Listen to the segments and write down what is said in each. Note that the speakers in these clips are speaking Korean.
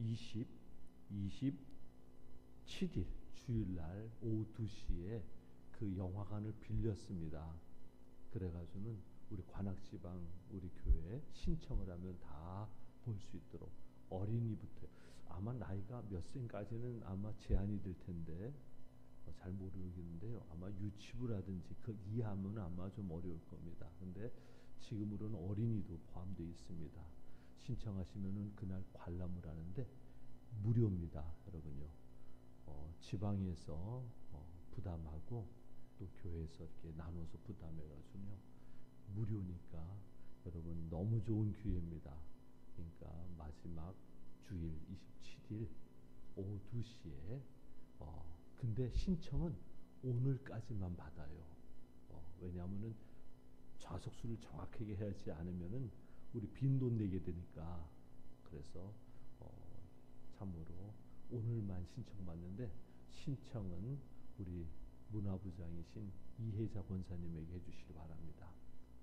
20, 27일 주일날 오후 2시에 그 영화관을 빌렸습니다. 그래가지고는 우리 관악지방 우리 교회 신청을 하면 다 볼 수 있도록 어린이부터 아마 나이가 몇 세까지는 아마 제한이 될 텐데 어, 잘 모르겠는데요. 아마 유치부라든지 그 이하면 아마 좀 어려울 겁니다. 근데 지금으로는 어린이도 포함되어 있습니다. 신청하시면은 그날 관람을 하는데 무료입니다, 여러분요. 어, 지방에서 어, 부담하고 또 교회에서 이렇게 나눠서 부담해가지고요. 무료니까 여러분 너무 좋은 기회입니다. 그러니까 마지막 주일 27일 오후 2시에 어, 근데 신청은 오늘까지만 받아요. 어, 왜냐하면은 좌석수를 정확하게 해야지 않으면은 우리 빈돈 내게 되니까 그래서 어, 참으로 오늘만 신청받는데 신청은 우리 문화부장이신 이혜자 권사님에게 해주시기 바랍니다.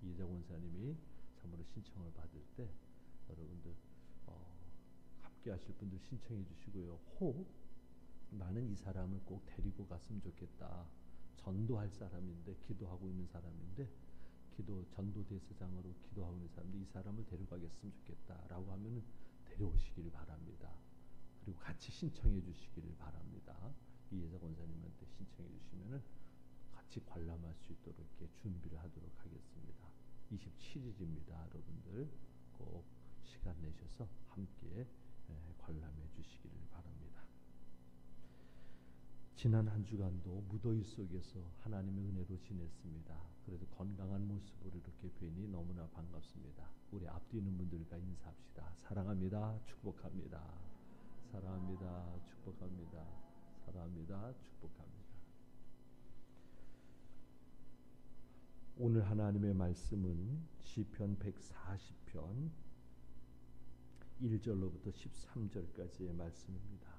이혜자 권사님이 참으로 신청을 받을 때 여러분들 어, 함께 하실 분들 신청해 주시고요. 혹 나는 이 사람을 꼭 데리고 갔으면 좋겠다. 전도할 사람인데 기도하고 있는 사람인데 기도 전도 대사장으로 기도하고 있는 사람인데 이 사람을 데려가겠으면 좋겠다라고 하면은 데려오시기를 바랍니다. 그리고 같이 신청해 주시기를 바랍니다. 이예자 권사님한테 신청해 주시면은 같이 관람할 수 있도록 이렇게 준비를 하도록 하겠습니다. 27일입니다, 여러분들 꼭 시간 내셔서 함께 관람해 주시기를 바랍니다. 지난 한 주간도 무더위 속에서 하나님의 은혜로 지냈습니다. 그래도 건강한 모습으로 이렇게 뵈니 너무나 반갑습니다. 우리 앞뒤는 분들과 인사합시다. 사랑합니다. 축복합니다. 사랑합니다. 축복합니다. 사랑합니다. 축복합니다. 오늘 하나님의 말씀은 시편 140편 1절로부터 13절까지의 말씀입니다.